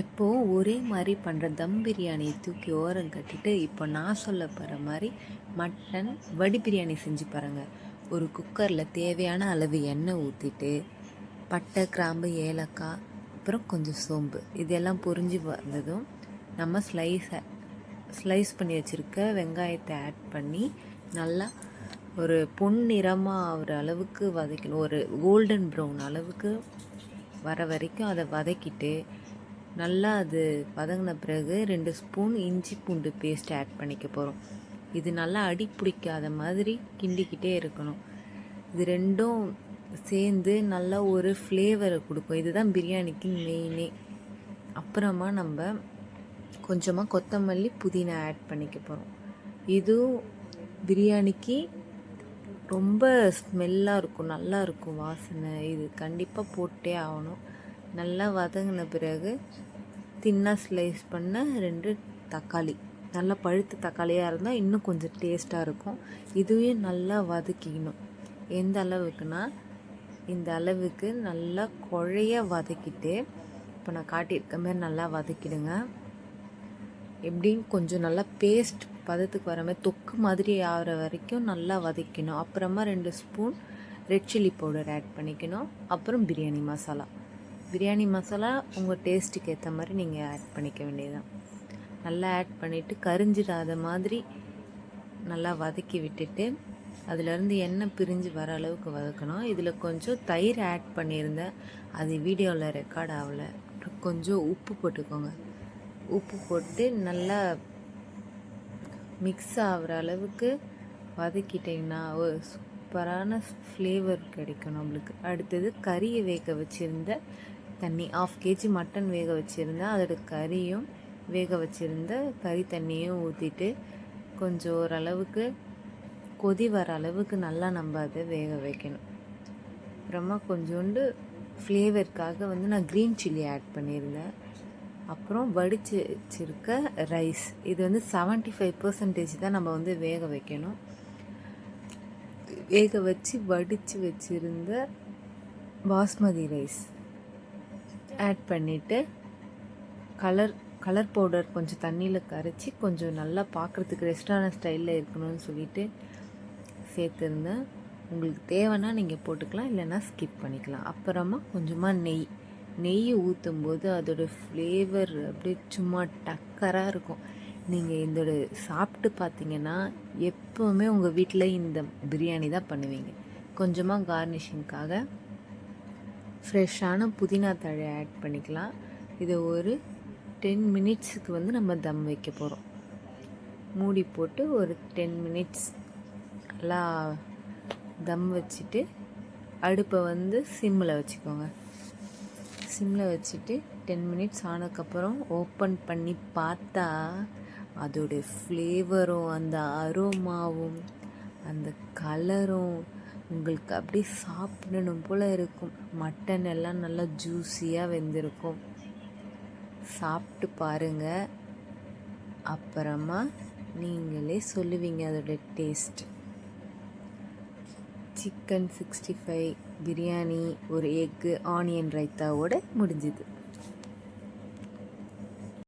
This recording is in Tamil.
எப்போவும் ஒரே மாதிரி பண்ணுற தம் பிரியாணியை தூக்கி ஓரம் கட்டிட்டு இப்போ நான் சொல்ல போகிற மாதிரி மட்டன் வடி பிரியாணி செஞ்சு பாருங்கள் ஒரு குக்கரில் தேவையான அளவு எண்ணெய் ஊற்றிட்டு பட்டை கிராம்பு ஏலக்காய் அப்புறம் கொஞ்சம் சோம்பு. இதெல்லாம் பொரிஞ்சு வந்ததும் நம்ம ஸ்லைஸை ஸ்லைஸ் பண்ணி வச்சுருக்க வெங்காயத்தை ஆட் பண்ணி நல்லா ஒரு பொன் நிறமாக ஆகிற அளவுக்கு வதக்கணும். ஒரு கோல்டன் ப்ரௌன் அளவுக்கு வர வரைக்கும் அதை வதக்கிட்டு நல்லா அது வதங்கின பிறகு ரெண்டு ஸ்பூன் இஞ்சி பூண்டு பேஸ்ட் ஆட் பண்ணிக்க போகிறோம் இது நல்லா அடி பிடிக்காத மாதிரி கிண்டிக்கிட்டே இருக்கணும். இது ரெண்டும் சேர்ந்து நல்லா ஒரு ஃப்ளேவரை கொடுக்கும். இதுதான் பிரியாணிக்கு மெயினே அப்புறமா நம்ம கொஞ்சமாக கொத்தமல்லி புதினா ஆட் பண்ணிக்க போகிறோம் இதுவும் பிரியாணிக்கு ரொம்ப ஸ்மெல்லாக இருக்கும் நல்லா இருக்கும் வாசனை. இது கண்டிப்பாக போட்டே ஆகணும். நல்லா வதங்கின பிறகு தின்னாக ஸ்லைஸ் பண்ண ரெண்டு தக்காளி. நல்லா பழுத்த தக்காளியாக இருந்தால் இன்னும் கொஞ்சம் டேஸ்ட்டாக இருக்கும். இதுவே நல்லா வதக்கிக்கணும். எந்த அளவுக்குன்னா இந்த அளவுக்கு நல்லா குழைய வதக்கிட்டு இப்போ நான் காட்டியிருக்க மாதிரி நல்லா வதக்கிடுங்க. எப்படின்னு கொஞ்சம் நல்லா பேஸ்ட் பதத்துக்கு வர மாதிரி தொக்கு மாதிரி ஆகிற வரைக்கும் நல்லா வதக்கணும் அப்புறமா ரெண்டு spoon red chilli powder add பண்ணிக்கணும். அப்புறம் பிரியாணி மசாலா. பிரியாணி மசாலா உங்கள் டேஸ்ட்டுக்கு ஏற்ற மாதிரி நீங்கள் ஆட் பண்ணிக்க வேண்டியதுதான். நல்லா ஆட் பண்ணிவிட்டு கரிஞ்சிடாத மாதிரி நல்லா வதக்கி விட்டுட்டு அதுலேருந்து எண்ணெய் பிரிஞ்சு வர அளவுக்கு வதக்கணும். இதில் கொஞ்சம் தயிர் ஆட் பண்ணியிருந்தேன். அது வீடியோவில் ரெக்கார்ட் ஆகலை. அப்புறம் கொஞ்சம் உப்பு போட்டுக்கோங்க. உப்பு போட்டு நல்லா மிக்ஸ் ஆகிற அளவுக்கு வதக்கிட்டிங்கன்னா ஒரு சூப்பரான ஃப்ளேவர் கிடைக்கும் நம்மளுக்கு. அடுத்தது கறியை வேக வச்சுருந்த தண்ணி ஆஃப் கேஜி மட்டன் வேக வச்சுருந்தேன். அதோட கறியும் வேக வச்சுருந்த கறி தண்ணியும் ஊற்றிட்டு கொஞ்சம் ஓரளவுக்கு கொதி வர அளவுக்கு நல்லா நம்ம அதை வேக வைக்கணும். அப்புறமா கொஞ்சோண்டு ஃப்ளேவருக்காக வந்து நான் க்ரீன் சில்லி ஆட் பண்ணியிருந்தேன். அப்புறம் வடிச்சு வச்சுருக்க ரைஸ் இது வந்து செவன்ட்டி ஃபைவ் பர்சன்டேஜ் தான் நம்ம வந்து வேக வைக்கணும். வேக வச்சு வடித்து வச்சுருந்த பாஸ்மதி ரைஸ் ஆட் பண்ணிவிட்டு கலர் கலர் பவுடர் கொஞ்சம் தண்ணியில் கரைச்சி கொஞ்சம் நல்லா பார்க்குறதுக்கு ரெஸ்டாரண்ட் ஸ்டைலில் இருக்கணும்னு சொல்லிட்டு சேர்த்துருந்தேன். உங்களுக்கு தேவைன்னா நீங்கள் போட்டுக்கலாம் இல்லைன்னா ஸ்கிப் பண்ணிக்கலாம். அப்புறமா கொஞ்சமாக நெய் நெய் ஊற்றும் போது அதோடய ஃப்ளேவர் அப்படியே சும்மா டக்கராக இருக்கும். நீங்கள் இதோட சாப்பிட்டு பார்த்தீங்கன்னா எப்போவுமே உங்கள் வீட்டில் இந்த பிரியாணி தான் பண்ணுவீங்க. கொஞ்சமாக கார்னிஷிங்க்காக ஃப்ரெஷ்ஷான புதினா தழை ஆட் பண்ணிக்கலாம். இதை ஒரு டென் மினிட்ஸுக்கு வந்து நம்ம தம் வைக்க போகிறோம் மூடி போட்டு ஒரு டென் மினிட்ஸ் நல்லா தம் வச்சுட்டு அடுப்பை வந்து சிம்மில் வச்சுக்கோங்க. சிம்மில் வச்சுட்டு டென் மினிட்ஸ் ஆனதுக்கப்புறம் ஓப்பன் பண்ணி பார்த்தா அதோடைய ஃப்ளேவரும் அந்த அரோமாவும் அந்த கலரும் உங்களுக்கு அப்படியே சாப்பிடணும் போல் இருக்கும். மட்டன் எல்லாம் நல்லா ஜூஸியாக வெந்திருக்கும். சாப்பிட்டு பாருங்கள் அப்புறமா நீங்களே சொல்லுவீங்க அதோட taste chicken sixty five biryani ஒரு எக்கு ஆனியன் ரைத்தாவோட முடிஞ்சுது.